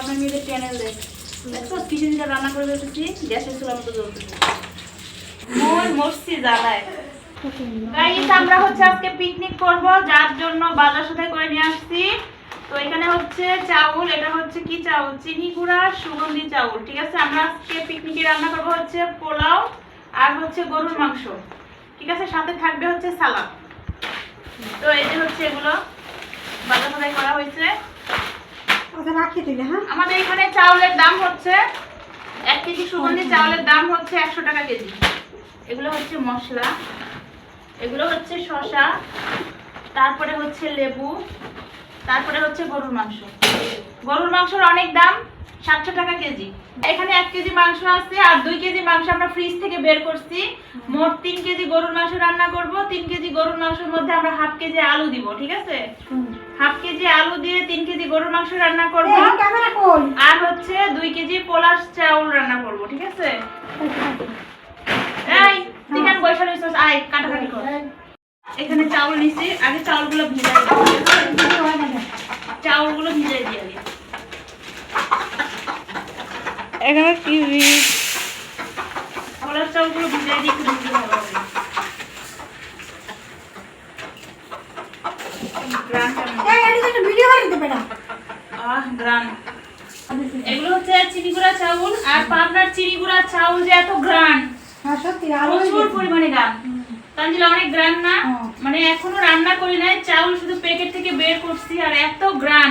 পাবনা মেয়েদের চ্যানেল দেখ। রান্না করে দিতেছি গ্যাসের চুলা মতো জ্বলতেছে। জ্বালায়। আমরা হচ্ছে আজকে পিকনিক করব, যার জন্য বাজার সাথে করে নিয়ে আসছি। তো এখানে হচ্ছে চাউল, এটা হচ্ছে কি চাউল? চিনি গুঁড়া, সুগন্ধি চাউল, ঠিক আছে? আমরা আজকে পিকনিকে রান্না করব হচ্ছে পোলাও আর হচ্ছে গরুর মাংস, ঠিক আছে? সাথে থাকবে হচ্ছে সালাদ। তো এই যে হচ্ছে এগুলো বাজার সাথে করা হয়েছে। দিলে হ্যাঁ? আমাদের এখানে চাউলের দাম হচ্ছে এক কেজি সুগন্ধি চাউলের দাম হচ্ছে একশো টাকা কেজি। এগুলো হচ্ছে মশলা এগুলো হচ্ছে শসা তারপরে হচ্ছে লেবু তারপরে হচ্ছে গরুর মাংস। গরুর মাংসের অনেক দাম সাতশো টাকা কেজি। এখানে এক কেজি মাংস আছে আর দুই কেজি মাংস আমরা ফ্রিজ থেকে বের করছি। মোট তিন কেজি গরুর মাংস রান্না করব তিন কেজি গরুর মাংসের মধ্যে আমরা হাফ কেজি আলু দিব ঠিক আছে? হাফ কেজি আলু দিয়ে তিন কেজি গরুর মাংস রান্না করব। আর হচ্ছে দুই কেজি পোলার চাউল রান্না করব ঠিক আছে? এই তুই কেন বসে আয় কাটাকাটি কর। এখানে চাউল নিছি আগে চাউলগুলো ভিজাই দিই। চাউলগুলো ভিজাই দিই আগে। এখানে কি পোলার চাউলগুলো ভিজাই দিই একটু ভিজে ভালো হবে গ্রান কেমন? এই এদিকে একটা ভিডিও না। আহ গ্রান এগুলো হচ্ছে চিনি গুঁড়া চাউল আর পাবনার চিনি গুঁড়া চাউল যে এত গ্রান হ্যাঁ সত্যি প্রচুর পরিমাণে গান তানজিলা অনেক গ্রান না। মানে এখনও রান্না করি নাই চাউল শুধু প্যাকেট থেকে বের করছি আর এত গ্রান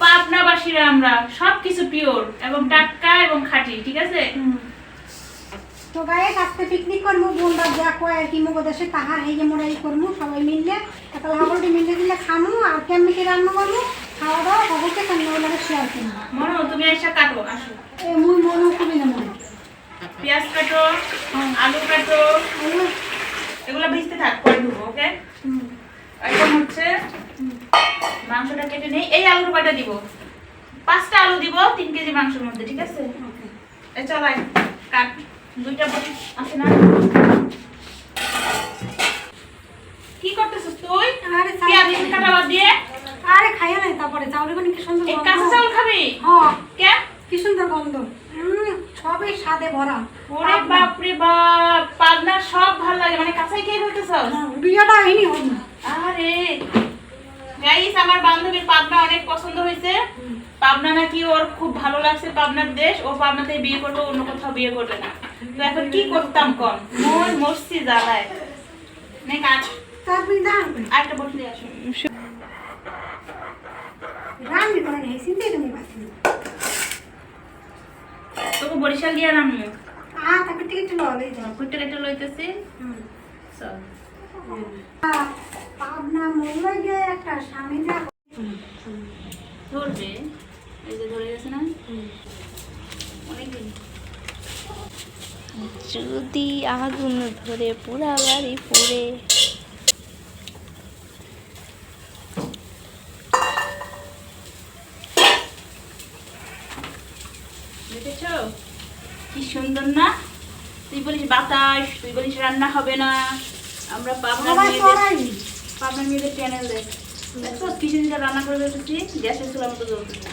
পাবনাবাসীরা আমরা সবকিছু পিওর এবং টাটকা এবং খাঁটি ঠিক আছে? তো গায়ে আজকে পিকনিক করব বোনরা যা কয় আর কি মগো দেশে তাহা এই যে মোরা এই করব সবাই মিললে একটা হাবলটি মিললে দিলে খামু। কেমনি কি রান্না করব? খাওয়া দাওয়া সকলকে কেমন লাগে শেয়ার করব। মনো তুমি এসে কাটো আসো। এই মুই মনে খুবই না মনে। পেঁয়াজ কাটো আলু কাটো এগুলো ভিজতে থাক পরে ধুবো ওকে? এখন হচ্ছে মাংসটা কেটে নেই এই আলুর বাটা দিব? পাঁচটা আলু দিব তিন কেজি মাংসের মধ্যে ঠিক আছে? চলাই কাট। দুইটা আছে না কি করতেছিস তুই আরে পেঁয়াজ কাটা বাদ দিয়ে আরে তারপরে চাউলের কোন কি সুন্দর গন্ধ। কাঁচা চাউল খাবি? হ্যাঁ। কেন কি সুন্দর গন্ধ। সবই স্বাদে ভরা। ওরে বাপ রে বাপ পাবনার সব ভালো লাগে। মানে কাঁচাই খেয়ে ফেলতেছস? হ্যাঁ, বিয়েটা হয়নি হল আরে। গাইস আমার বান্ধবীর পাবনা অনেক পছন্দ হয়েছে। পাবনা নাকি ওর খুব ভালো লাগছে পাবনার দেশ। ও পাবনাতে বিয়ে করবে অন্য কোথাও বিয়ে করবে না। তো এখন কি করতাম কম মোর মরছি জ্বালায়। নে কাজ। তারপরে দাঁড় আরেকটা তোকে বরিশাল দিয়ে লইতেছি। চল। পাবনা মোল্লা গিয়ে একটা স্বামী যা ধরবে। এই যে ধরে গেছে না? অনেকদিন। যদি আগুন ধরে পুরা বাড়ি পুড়ে দেখেছ? কি সুন্দর না? তুই বলিস বাতাস তুই বলিস রান্না হবে না। আমরা পাবনার মেয়েদের পাবনার মেয়েদের চ্যানেল দেখ। দেখো কিচেন যা রান্না করে দিতেছি গ্যাসের চুলা মতো জ্বলতেছে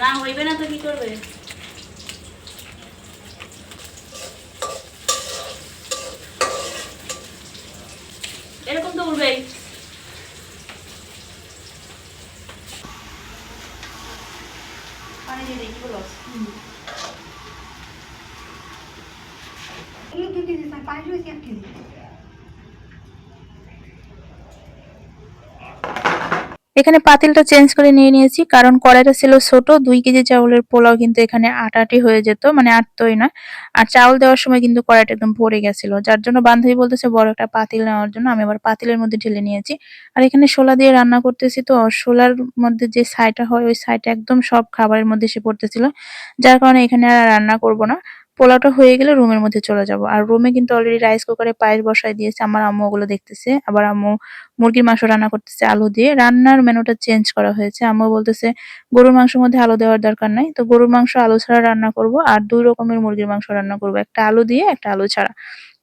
না। হইবে না তো কি করবে? এরকম তো উঠবেই পানি দিয়ে দিই কি বলো এই দুই কেজি তার পাঁচ রয়েছে এক কেজি এখানে পাতিলটা চেঞ্জ করে নিয়ে নিয়েছি, কারণ কড়াইটা ছিল ছোট, দুই কেজি চাউলের পোলাও কিন্তু এখানে আটাটি হয়ে যেত মানে আটতোই না আর চাউল দেওয়ার সময় কিন্তু কড়াইটা একদম ভরে গেছিল, যার জন্য বান্ধবী বলতেছে, বড় একটা পাতিল নেওয়ার জন্য আমি আবার পাতিলের মধ্যে ঢেলে নিয়েছি। আর এখানে শোলা দিয়ে রান্না করতেছি তো শোলার মধ্যে যে ছাইটা হয়, ওই ছাইটা একদম সব খাবারের মধ্যে এসে পড়তেছিল, যার কারণে এখানে আর রান্না করব না। পোলাওটা হয়ে গেলে রুমের মধ্যে চলে যাব। আর রুমে কিন্তু অলরেডি রাইস কুকারে পায়েস বসায় দিয়েছে আমার আম্মু, ওগুলো দেখতেছে। আবার আম্মু মুরগির মাংস রান্না করতেছে, আলু দিয়ে। রান্নার মেনুটা চেঞ্জ করা হয়েছে। আম্মু বলতেছে, গরুর মাংসের মধ্যে আলু দেওয়ার দরকার নাই। তো গরুর মাংস, আলু ছাড়া রান্না করব। আর দুই রকমের মুরগির মাংস রান্না করব। একটা আলু দিয়ে, একটা আলু ছাড়া।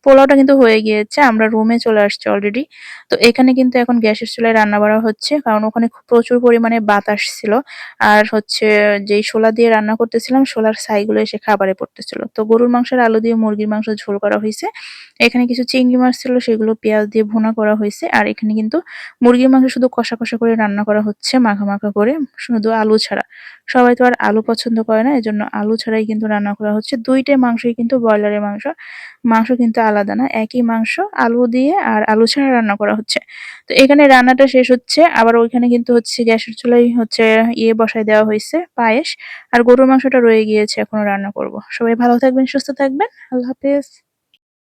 পোলাওটা কিন্তু হয়ে গিয়েছে, আমরা রুমে চলে আসছি অলরেডি তো এখানে কিন্তু এখন গ্যাসের চুলায় রান্না করা হচ্ছে, কারণ ওখানে প্রচুর পরিমাণে বাতাস ছিল। আর হচ্ছে যেই শোলা দিয়ে রান্না করতেছিলাম শোলার ছাইগুলো এসে খাবারে পড়তেছিল। তো গরুর মাংসের আলু দিয়ে মুরগির মাংস ঝোল করা হয়েছে। এখানে কিছু চিংড়ি মাছ ছিল, সেগুলো পেঁয়াজ দিয়ে ভুনা করা হয়েছে। আর এখানে কিন্তু মুরগির মাংস শুধু কষা কষা করে রান্না করা হচ্ছে, মাখা মাখা করে, শুধু আলু ছাড়া। সবাই তো আর আলু পছন্দ করে না, এজন্য আলু ছাড়াই কিন্তু রান্না করা হচ্ছে। দুইটাই মাংসই কিন্তু ব্রয়লারের মাংস মাংস কিন্তু আলাদা না, একই মাংস, আলু দিয়ে আর আলু ছাড়া রান্না করা হচ্ছে। তো এখানে রান্নাটা শেষ হচ্ছে, আবার ওইখানে কিন্তু হচ্ছে গ্যাসের চুলাই হচ্ছে ইয়ে বসায় দেওয়া হয়েছে, পায়েস, আর গরুর মাংসটা রয়ে গিয়েছে, এখনও রান্না করব। সবাই ভালো থাকবেন, সুস্থ থাকবেন, আল্লাহ হাফেজ।